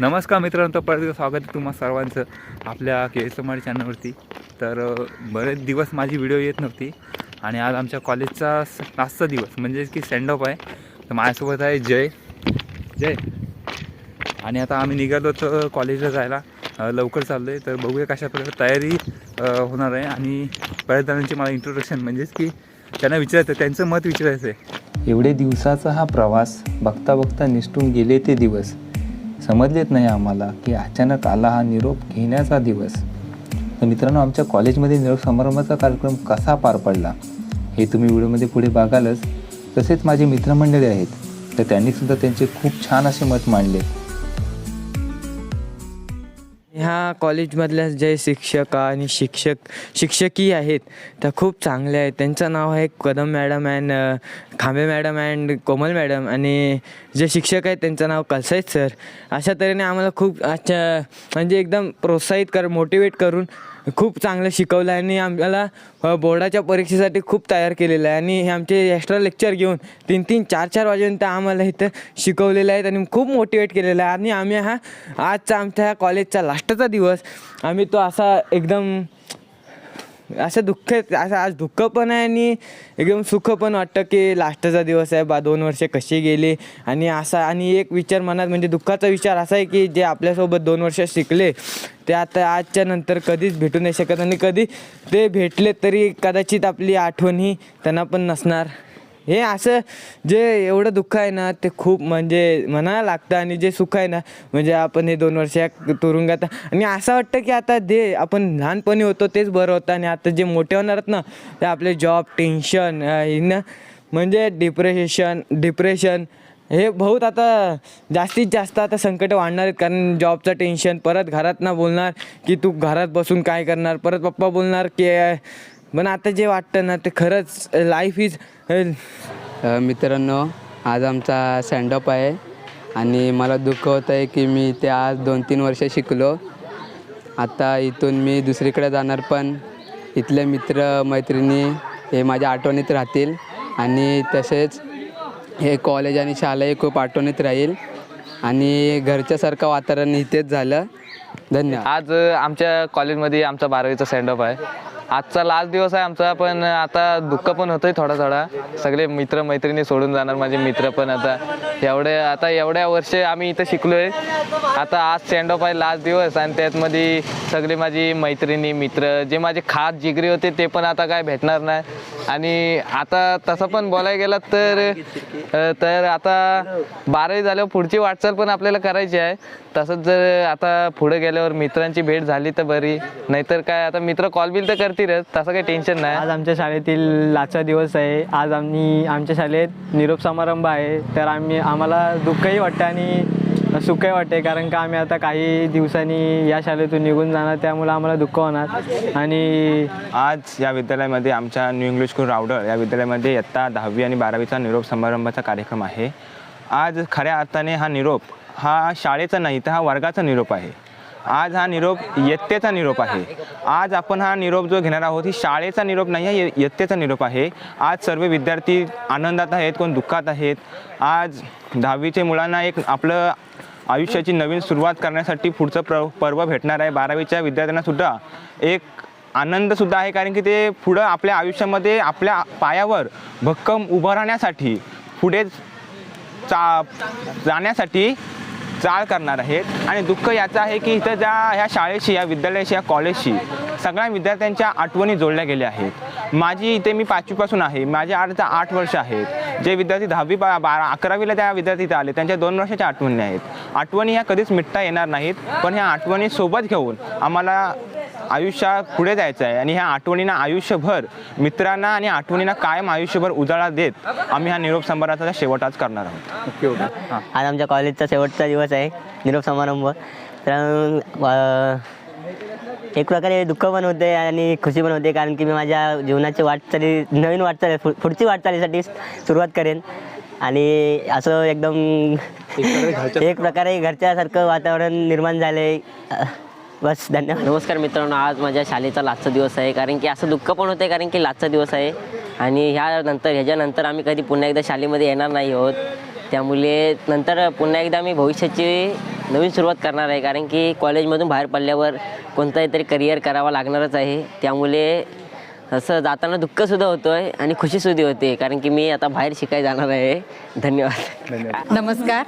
नमस्कार मित्रांनो तर परत एकदा स्वागत आहे तुम्हा सर्वांचं आपल्या के एस एम आर चॅनलवरती. तर बरेच दिवस माझी व्हिडिओ येत नव्हती आणि आज आमच्या कॉलेजचा लास्टचा दिवस म्हणजेच की सेंडऑफ आहे. तर माझ्यासोबत आहे जय. जय. आणि आता आम्ही निघालो तर कॉलेजला जायला. लवकर चाललो आहे तर बघूया कशा प्रकारे तयारी होणार आहे. आणि बऱ्याच जणांची मला इंट्रोडक्शन म्हणजेच की त्यांना विचारायचं त्यांचं मत विचारायचं आहे एवढे दिवसाचा हा प्रवास बघता बघता निसटून गेले ते दिवस. समजलेत नाही आम्हाला की अचानक आला हा निरोप घेण्याचा दिवस. तर मित्रांनो आमच्या कॉलेजमध्ये निरोप समारंभाचा कार्यक्रम कसा पार पडला हे तुम्ही व्हिडिओमध्ये पुढे बघालच. तसेच माझे मित्रमंडळी आहेत तर त्यांनीसुद्धा त्यांचे खूप छान असे मत मांडले. ह्या कॉलेजमधल्या जे शिक्षक आणि शिक्षक शिक्षकी आहेत त्या खूप चांगल्या आहेत. त्यांचं नाव आहे Kadam madam and Khambe madam and Komal madam. आणि जे शिक्षक आहेत त्यांचं नाव कलसाईत सर. अशा तऱ्हेने आम्हाला खूप अच्छा म्हणजे एकदम प्रोत्साहित कर मोटिवेट करून खूप चांगलं शिकवलं आहे आणि आम्हाला बोर्डाच्या परीक्षेसाठी खूप तयार केलेलं आहे. आणि हे आमचे एक्स्ट्रा लेक्चर घेऊन तीन तीन चार चार वाजेपर्यंत आम्हाला इथं शिकवलेलं आहे आणि खूप मोटिवेट केलेलं आहे. आणि आम्ही हा आजचा आमच्या ह्या कॉलेजचा लास्टचा दिवस आम्ही तो असा एकदम असं दुःख असं आज दुःख पण आहे आणि एकदम सुख पण वाटतं की लास्टचा दिवस आहे बा दोन वर्षे कशी गेली. आणि असा आणि एक विचार मनात म्हणजे दुःखाचा विचार असा आहे की जे आपल्यासोबत दोन वर्ष शिकले ते आता आजच्या नंतर कधीच भेटू नाही शकत आणि कधी ते भेटले तरी कदाचित आपली आठवण ही त्यांना पण नसणार. हे असं जे एवढं दुःख आहे ना ते खूप म्हणजे मनाला लागतं आणि जे सुख आहे ना म्हणजे आपण हे दोन वर्ष या तुरुंगात आणि असं वाटतं की आता जे आपण लहानपणी होतो तेच बरं होतं आणि आता जे मोठे होणार आहेत ना ते आपले जॉब टेन्शन ना म्हणजे डिप्रेशन डिप्रेशन हे बहुत आता जास्तीत जास्त आता संकट वाढणार आहेत कारण जॉबचं टेन्शन परत घरात ना बोलणार की तू घरात बसून काय करणार परत पप्पा बोलणार की पण आता जे वाटतं ना ते खरंच लाईफ इज मित्रांनो आज आमचा सँडअप आहे. आणि मला दुःख होतं आहे की मी ते आज दोन तीन वर्ष शिकलो. आता इथून मी दुसरीकडे जाणार पण इथले मित्र मैत्रिणी हे माझ्या आठवणीत राहतील. आणि तसेच हे कॉलेज आणि शाळाही खूप आठवणीत राहील. आणि घरच्यासारखं वातावरण इथेच झालं. धन्यवाद. आज आमच्या कॉलेजमध्ये आमचा बारावीचा सेंडऑफ आहे. आजचा लास्ट दिवस आहे आमचा पण आता दुःख पण होतंय थोडा थोडा सगळे मित्र मैत्रिणी सोडून जाणार माझे मित्र पण आता. एवढे आता एवढ्या वर्ष आम्ही इथं शिकलोय. आता आज सेंडऑफ आहे लास्ट दिवस आणि त्यातमध्ये सगळे माझी मैत्रिणी मित्र जे माझे खास जिगरी होते ते पण आता काय भेटणार नाही. आणि आता तसं पण बोलायला गेलं तर तर आता बारावी झाल्यावर पुढची वाटचाल पण आपल्याला करायची आहे. तसंच जर आता पुढे गेल्यावर मित्रांची भेट झाली तर बरी. नाहीतर काय आता मित्र कॉल बिल तर करतीलच तसं काही टेन्शन नाही. आज आमच्या शाळेतील लाचा दिवस आहे. आज आम्ही आमच्या शाळेत निरोप समारंभ आहे. तर आम्ही आम्हाला दुःखही वाटतं आणि सुखही वाटते कारण का आम्ही आता काही दिवसांनी या शाळेतून निघून जाणार त्यामुळे आम्हाला दुःख होणार. आणि आज या विद्यालयामध्ये आमच्या न्यू इंग्लिश स्कूल रावडर या विद्यालयामध्ये इयत्ता दहावी आणि बारावीचा निरोप समारंभाचा कार्यक्रम आहे. आज खऱ्या अर्थाने हा निरोप हा शाळेचा नाही तर हा वर्गाचा निरोप आहे. आज हा निरोप इयत्तेचा निरोप आहे. आज आपण हा निरोप जो घेणार आहोत ही शाळेचा निरोप नाही आहे इयत्तेचा निरोप आहे. आज सर्व विद्यार्थी आनंदात आहेत कोण दुःखात आहेत. आज दहावीचे मुलांना एक आपलं आयुष्याची नवीन सुरुवात करण्यासाठी पुढचं प्र पर्व भेटणार आहे. बारावीच्या विद्यार्थ्यांनासुद्धा एक आनंदसुद्धा आहे कारण की ते पुढं आपल्या आयुष्यामध्ये आपल्या पायावर भक्कम उभं राहण्यासाठी पुढे चा जाण्यासाठी चाळ करणार आहेत. आणि दुःख याचं आहे की इथं ज्या ह्या शाळेशी या विद्यालयाशी या कॉलेजशी सगळ्या विद्यार्थ्यांच्या आठवणी जोडल्या गेल्या आहेत. माझी इथे मी पाचवीपासून आहे. माझे आठ आठ वर्ष आहेत. जे विद्यार्थी दहावी बा बारा अकरावीला त्या विद्यार्थी इथं आले त्यांच्या दोन वर्षाच्या आठवणी आहेत. आठवणी ह्या कधीच मिटता येणार नाहीत पण ह्या आठवणी सोबत घेऊन आम्हाला आयुष्यात पुढे जायचं आहे आणि ह्या आठवणींना आयुष्यभर मित्रांना आणि आठवणींना कायम आयुष्यभर उजाळा देत आम्ही ह्या निरोप संभाराचा शेवट आज करणार आहोत. आज आमच्या कॉलेजचा शेवटचा दिवस आहे निरोप समारंभ. तर अं, एक प्रकारे दुःख पण होते आणि खुशी पण होते कारण की मी माझ्या जीवनाची वाटचाली नवीन वाटचाली पु- पुढची वाटचालीसाठी सुरुवात करेन. आणि असं एकदम एक प्रकारे घरच्यासारखं वातावरण निर्माण झाले बस धन्यवाद. नमस्कार मित्रांनो आज माझ्या शाळेचा लाचचा दिवस आहे कारण की असं दुःख पण होते कारण की लाचचा दिवस आहे. आणि ह्यानंतर ह्याच्यानंतर आम्ही कधी पुन्हा एकदा शाळेमध्ये येणार नाही आहोत. त्यामुळे नंतर पुन्हा एकदा आम्ही भविष्याची नवीन सुरुवात करणार आहे कारण की कॉलेजमधून बाहेर पडल्यावर कोणताही तरी करिअर करावा लागणारच आहे. त्यामुळे असं जाताना दुःखसुद्धा होतं आहे आणि खुशीसुद्धा होते कारण की मी आता बाहेर शिकायला जाणार आहे. धन्यवाद. नमस्कार.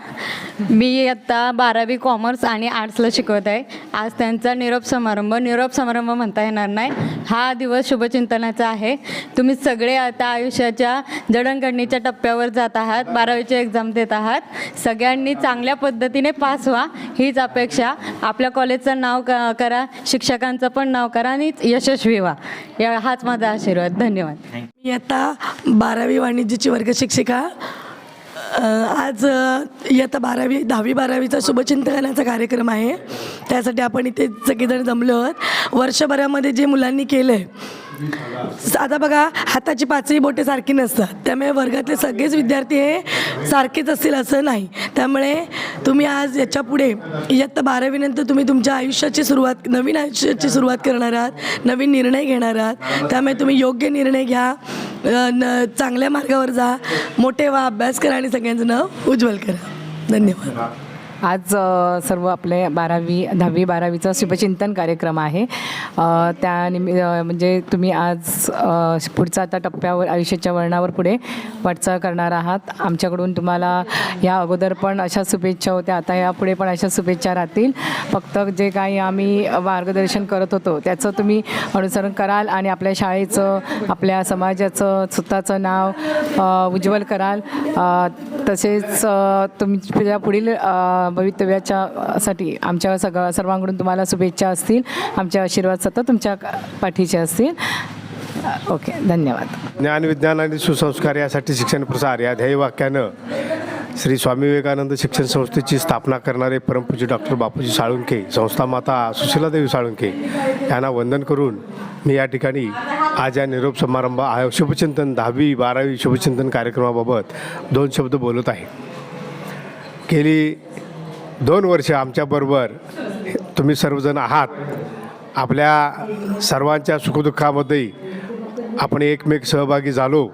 मी आता बारावी कॉमर्स आणि आर्ट्सला शिकवत आहे. आज त्यांचा निरोप समारंभ निरोप समारंभ म्हणता येणार नाही. हा दिवस शुभचिंतनाचा आहे. तुम्ही सगळे आता आयुष्याच्या जडणघडणीच्या टप्प्यावर जात आहात बारावीची एक्झाम देत आहात. सगळ्यांनी चांगल्या पद्धतीने पास व्हा. हीच अपेक्षा. आपल्या कॉलेजचं नाव क करा. शिक्षकांचं पण नाव करा आणि यशस्वी व्हा. या हाच माझा आशीर्वाद. धन्यवाद. मी आता बारावी वाणिज्याची वर्ग शिक्षिका. आज इयत्ता बारावी दहावी बारावीचा शुभचिंतनाचा कार्यक्रम आहे. त्यासाठी आपण इथे सगळेजण जमलो आहोत. वर्षभरामध्ये जे मुलांनी केलं आहे आता बघा हाताची पाचही बोटे सारखी नसतात. त्यामुळे वर्गातले सगळेच विद्यार्थी हे सारखेच असतील असं नाही. त्यामुळे तुम्ही आज याच्यापुढे इयत्ता बारावीनंतर तुम्ही तुमच्या आयुष्याची सुरुवात नवीन आयुष्याची सुरुवात करणार आहात नवीन निर्णय घेणार आहात. त्यामुळे तुम्ही योग्य निर्णय घ्या. न चांगल्या मार्गावर जा. मोठे व्हा. अभ्यास करा आणि सगळ्यांचं नाव उज्ज्वल करा. धन्यवाद. आज सर्व आपले बारावी दहावी बारावीचा शुभचिंतन कार्यक्रम आहे. त्या निमि म्हणजे तुम्ही आज पुढचा आता टप्प्यावर आयुष्याच्या वळणावर पुढे वाटचाल करणार आहात. आमच्याकडून तुम्हाला या अगोदर पण अशा शुभेच्छा होत्या आता यापुढे पण अशा शुभेच्छा राहतील. फक्त जे काही आम्ही मार्गदर्शन करत होतो त्याचं तुम्ही अनुसरण कराल आणि आपल्या शाळेचं आपल्या समाजाचं स्वतःचं नाव उज्ज्वल कराल. तसेच तुमच्या पुढील भवितव्याच्या साठी आमच्या सगळ्या सर्वांकडून तुम्हाला शुभेच्छा असतील. आमचे आशीर्वाद सतत तुमच्या पाठीचे असतील. ओके धन्यवाद. ज्ञान विज्ञान आणि सुसंस्कार यासाठी शिक्षण प्रसार या ध्येयवाक्यानं श्री स्वामी विवेकानंद शिक्षण संस्थेची स्थापना करणारे परमपूज्य डॉक्टर बापूजी साळुंखे संस्था माता सुशीलादेवी साळुंके यांना वंदन करून मी या ठिकाणी आज या निरोप समारंभ आहे शुभचिंतन दहावी बारावी शुभचिंतन कार्यक्रमाबाबत दोन शब्द बोलत आहे. गेली दोन वर्ष आमच्याबरोबर तुम्ही सर्वजण आहात. आपल्या सर्वांच्या सुखदुःखामध्ये आपण एकमेक सहभागी झालो.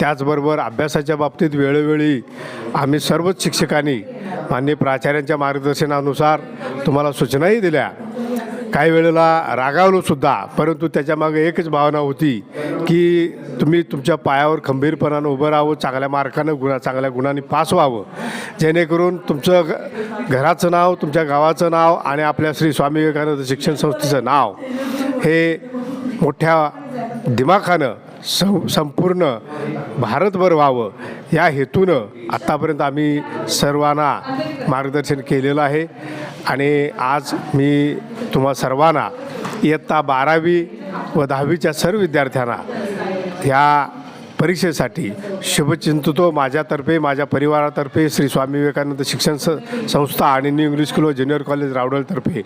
त्याचबरोबर अभ्यासाच्या बाबतीत वेळोवेळी आम्ही सर्वच शिक्षकांनी मान्य प्राचार्यांच्या मार्गदर्शनानुसार तुम्हाला सूचनाही दिल्या. काही वेळेला रागावलो सुद्धा परंतु त्याच्यामागे एकच भावना होती की तुम्ही तुमच्या पायावर खंबीरपणानं उभं राहावं चांगल्या मार्कानं गुणा चांगल्या गुणांनी पास व्हावं. जेणेकरून तुमचं घराचं नाव तुमच्या गावाचं नाव आणि आपल्या श्री स्वामी विवेकानंद शिक्षण संस्थेचं नाव हे मोठ्या दिमाखानं सं संपूर्ण भारतभर व्हावं. या हेतूनं आत्तापर्यंत आम्ही सर्वांना मार्गदर्शन केलेलं आहे. आणि आज मी तुम्हा सर्वांना इयत्ता बारावी व दहावीच्या सर्व विद्यार्थ्यांना ह्या परीक्षेसाठी शुभचिंततो. माझ्यातर्फे माझ्या परिवारातर्फे श्री स्वामी विवेकानंद शिक्षण स संस्था आणि न्यू इंग्लिश स्कूल व ज्युनियर कॉलेज रावडलतर्फे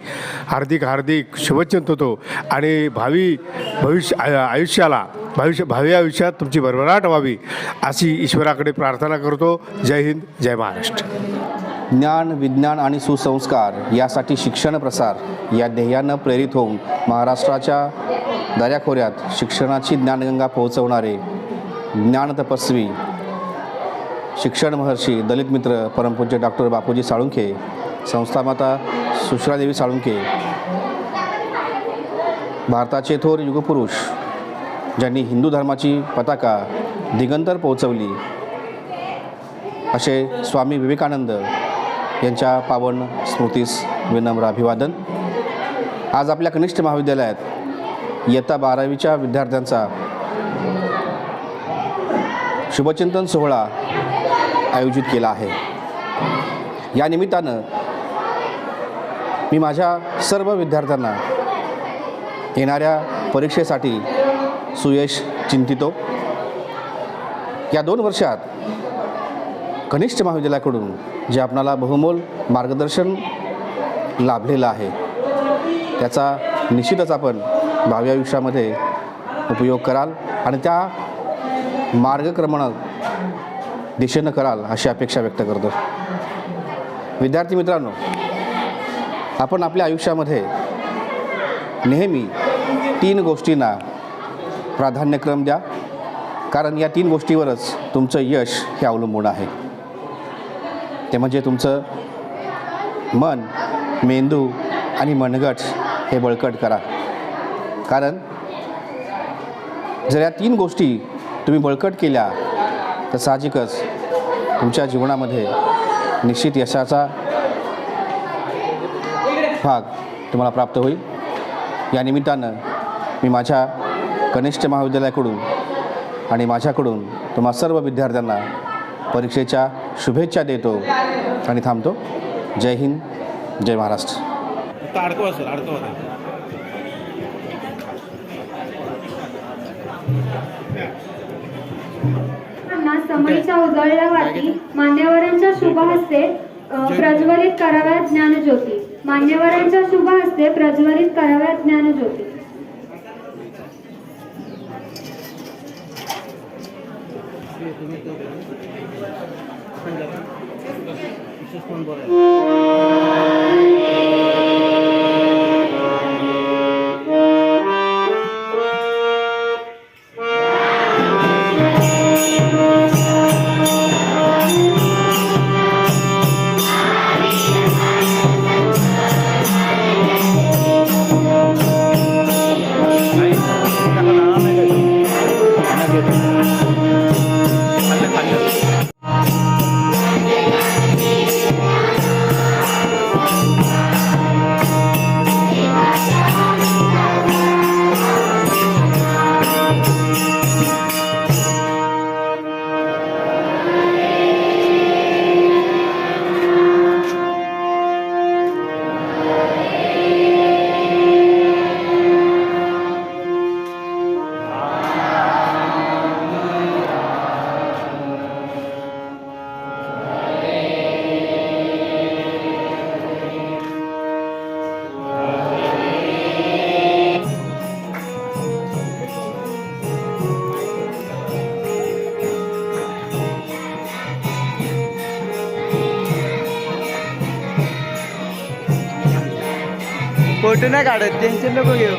हार्दिक हार्दिक शुभचिंततो. आणि भावी भविष्य आय- आयुष्याला भविष्य भावी आयुष्यात तुमची भरभराट व्हावी अशी ईश्वराकडे प्रार्थना करतो. जय हिंद जय महाराष्ट्र. ज्ञान विज्ञान आणि सुसंस्कार यासाठी शिक्षण प्रसार या ध्येयानं प्रेरित होऊन महाराष्ट्राच्या दऱ्याखोऱ्यात शिक्षणाची ज्ञानगंगा पोहोचवणारे ज्ञान तपस्वी शिक्षण महर्षी दलित मित्र परमपूज्य डॉक्टर बापूजी साळुंखे संस्थामाता सुश्रादेवी साळुंखे भारताचे थोर युगपुरुष ज्यांनी हिंदू धर्माची पताका दिगंतर पोहोचवली असे स्वामी विवेकानंद यांच्या पावन स्मृतीस विनम्र अभिवादन. आज आपल्या कनिष्ठ महाविद्यालयात इयत्ता बारावीच्या विद्यार्थ्यांचा शुभचिंतन सोहळा आयोजित केला आहे. या निमित्तानं मी माझ्या सर्व विद्यार्थ्यांना येणाऱ्या परीक्षेसाठी सुयश चिंतितो. या दोन वर्षात कनिष्ठ महाविद्यालयाकडून जे आपणाला बहुमोल मार्गदर्शन लाभलेलं आहे त्याचा निश्चितच आपण भावी आयुष्यामध्ये उपयोग कराल आणि त्या मार्गक्रमण दिशेनं कराल अशी अपेक्षा व्यक्त करतो. विद्यार्थी मित्रांनो आपण आपल्या आयुष्यामध्ये नेहमी तीन गोष्टींना प्राधान्यक्रम द्या कारण या तीन गोष्टीवरच तुमचं यश हे अवलंबून आहे. ते म्हणजे तुमचं मन मेंदू आणि मनगट हे बळकट करा. कारण जर या तीन गोष्टी तुम्ही बळकट केल्या तर साहजिकच तुमच्या जीवनामध्ये निश्चित यशाचा भाग तुम्हाला प्राप्त होईल. या निमित्तानं मी माझ्या कनिष्ठ महाविद्यालयाकडून आणि माझ्याकडून तुम्हा सर्व विद्यार्थ्यांना परीक्षेच्या शुभेच्छा देतो आणि थांबतो. जय हिंद जय महाराष्ट्र. अडकवा सर अडकवा. समयीच्या उजळल्या वाटी मान्यवरांच्या शुभ हस्ते प्रज्वलित कराव्या ज्ञानज्योती. मान्यवरांच्या शुभ हस्ते प्रज्वलित कराव्या ज्ञानज्योती. করে फोटो नाही काढत टेन्शन नको घेऊ.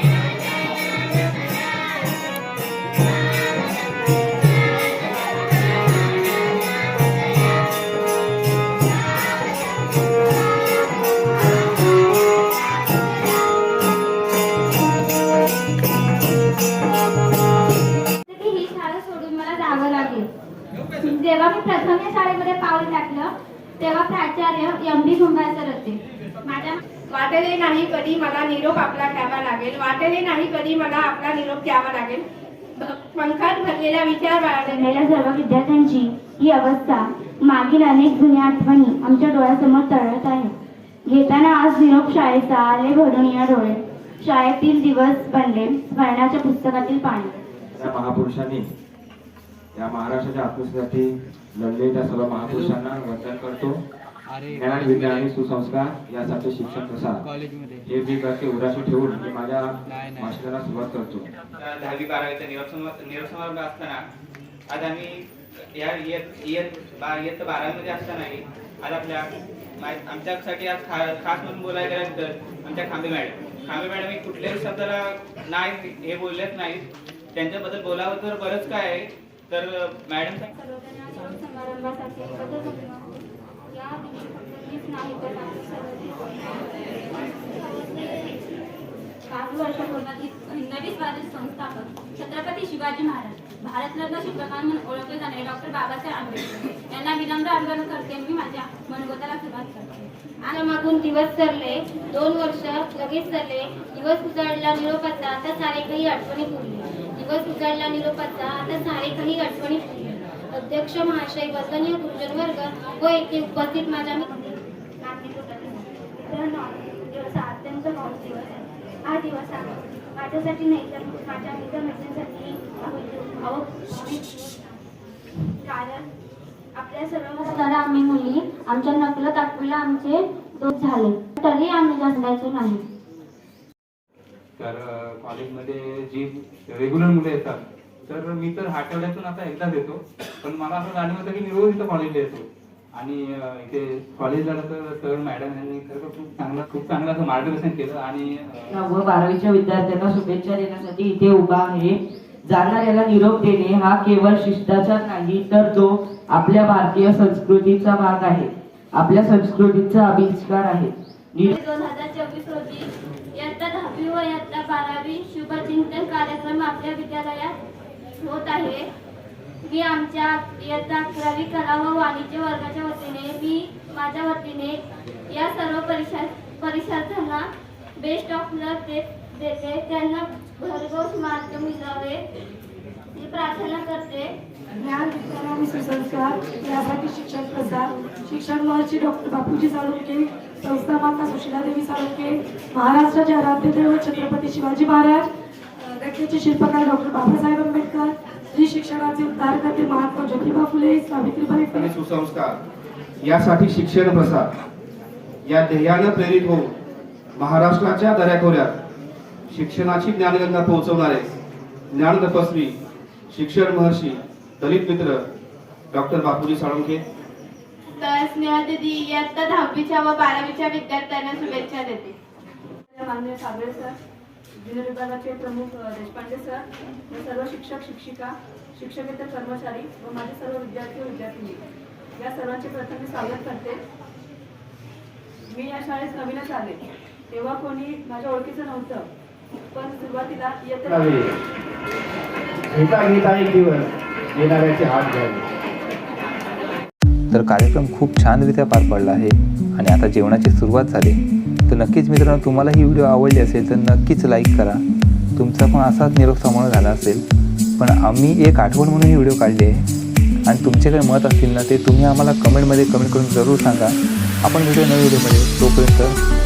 ही सोडून मला जावं लागेल. जेव्हा मी प्रथम या शाळेमध्ये पाऊल टाकलं तेव्हा प्राचार्य एम. डी. होते. माझ्या वाटले नाही कधी मला निरोप आपला घ्यावा लागेल. वाटले नाही कधी मला आपला निरोप द्यावा लागेल. पंखात भरलेल्या विचार बाळगलेल्या सर्व विद्यार्थ्यांची ही अवस्था मागील अनेक जुन्या आठवणी आमच्या डोळ्यासमोर तळत आहे घेताना आज निरोप शाळेचा आले भरून या डोळे. शाळेतील दिवस बनले स्मरणाच्या पुस्तकातील पाणी. या महापुरुषांनी या महाराष्ट्राच्या आत्मसाठी लढले त्या सर्व महापुरुषांना वंदन करतो. ज्ञान विज्ञान आणि सुसंस्कार यासाठी शिक्षण प्रसार हे मी करते उदासी ठेवून मी माझ्या भाषणाला सुरुवात करतो. दहावी बारावीचा निरोप सम- निरोप समारंभ असताना आज आम्ही या इयत इयत बा इयत्ता बारावीमध्ये असतानाही आज आपल्या मा- आमच्यासाठी आज खास म्हणून बोलायला गेलं तर आमच्या खांबे मॅडम. खांबे मॅडम हे कुठल्याही शब्दाला नाही हे बोललेच नाहीत. त्यांच्याबद्दल बोलावं तर बरंच काय आहे. तर मॅडम समारंभासाठी संस्थापक छत्रपती शिवाजी महाराज भारतरत्न शिवप्रकार म्हणून ओळखले जाणारे डॉक्टर बाबासाहेब आंबेडकर यांना विनम्र अभिवादन करते मी माझ्या मनोगताला सुरुवात करते आणि मागून दिवस सरले दोन वर्ष लगेच सरले दिवस उजाडला निरोपाचा आता सारे काही आठवणी पुरली दिवस उजाडला निरोपाचा आता सारे काही आठवणी पुरले अध्यक्ष महाशय वंदनीय गुरुजन वर्ग व येथे उपस्थित माझ्या मित्र दिवस हा अत्यंत मौज दिवस आहे. दिवस माझ्यासाठी नाही तर माझ्या अहो कारण आपल्या सर्व असताना आम्ही मुली आमच्या नकलत आठवीला आमचे दोष झाले. तरी आम्ही जगण्याचो नाही. तर कॉलेजमध्ये जी रेग्युलर मुलं येतात तर मी तर आठवड्यातून आता एकदाच येतो पण मला असं जाणीव होतं की मी रोज इथं कॉलेजला येतो. आणि इथे कॉलेजला तर सर मॅडम यांनी खरं खूप चांगलं खूप चांगलं असं मार्गदर्शन केलं आणि नववं बारावीच्या विद्यार्थ्यांना शुभेच्छा देण्यासाठी इथे उभा आहे. जाणाऱ्याला निरोप देणे हा केवळ शिष्टाचार नाही तर तो आपल्या भारतीय संस्कृतीचा भाग आहे. आपल्या संस्कृतीचा आविष्कार आहे. नि- दोन हजार चोवीस रोजी इयत्ता दहावी व इयत्ता बारावी शुभचिंतन कार्यक्रम आपल्या विद्यालयात होत आहे. मी आमच्या इयत्ता अकरावी कला व वाणिज्य वर्गाच्या वतीने मी माझ्या वतीने या सर्व परीक्षा परीक्षार्थ्यांना बेस्ट ऑफ लक देते. त्यांना भरघोस मार्ग मिळावे. ही प्रार्थना करते. ज्ञान विज्ञान आणि सुसंस्कार यासाठी शिक्षण प्रसार शिक्षण महर्षी डॉक्टर बापूजी साळुंके संस्था माता सुशीलादेवी साळुंके महाराष्ट्राचे आराध्य दैवत छत्रपती शिवाजी महाराज घटनेचे शिल्पकार डॉक्टर बाबासाहेब आंबेडकर स्त्री शिक्षणाचे उद्धारकर्ते महात्मा ज्योतिबा फुले सावित्रीबाई फुले. सुसंस्कार. यासाठी शिक्षण प्रसार या ध्येयानं प्रेरित होऊन महाराष्ट्राच्या दऱ्याखोऱ्यात शिक्षणाची ज्ञानगंगा पोहोचवणारे ज्ञान तपस्वी शिक्षण महर्षी दलित मित्र डॉक्टर बापूजी साळुंखे. तर स्नेहा दिदी इयत्ता दहावीच्या व बारावीच्या विद्यार्थ्यांना शुभेच्छा देते. माननीय साबळे सर. जुन्नर विभागाचे प्रमुख देशपांडे सर व सर्व शिक्षक शिक्षिका शिक्षकेतर कर्मचारी व माझे सर्व विद्यार्थी व विद्यार्थिनी या सर्वांचे प्रथम मी स्वागत करते. मी या शाळेत नवीनच आले. तेव्हा कोणी माझ्या ओळखीचं नव्हतं पण सुरुवातीला घ्यावे तर कार्यक्रम खूप छानरित्या पार पडला आहे आणि आता जेवणाची सुरुवात झाली. तर नक्कीच मित्रांनो तुम्हाला ही व्हिडिओ आवडली असेल तर नक्कीच लाईक करा. तुमचा पण असाच निरोप समोर झाला असेल. पण आम्ही एक आठवण म्हणून ही व्हिडिओ काढली आहे. आणि तुमचे काही मत असतील ना ते तुम्ही आम्हाला कमेंटमध्ये कमेंट करून जरूर सांगा. आपण व्हिडिओ नवीन व्हिडिओमध्ये तोपर्यंत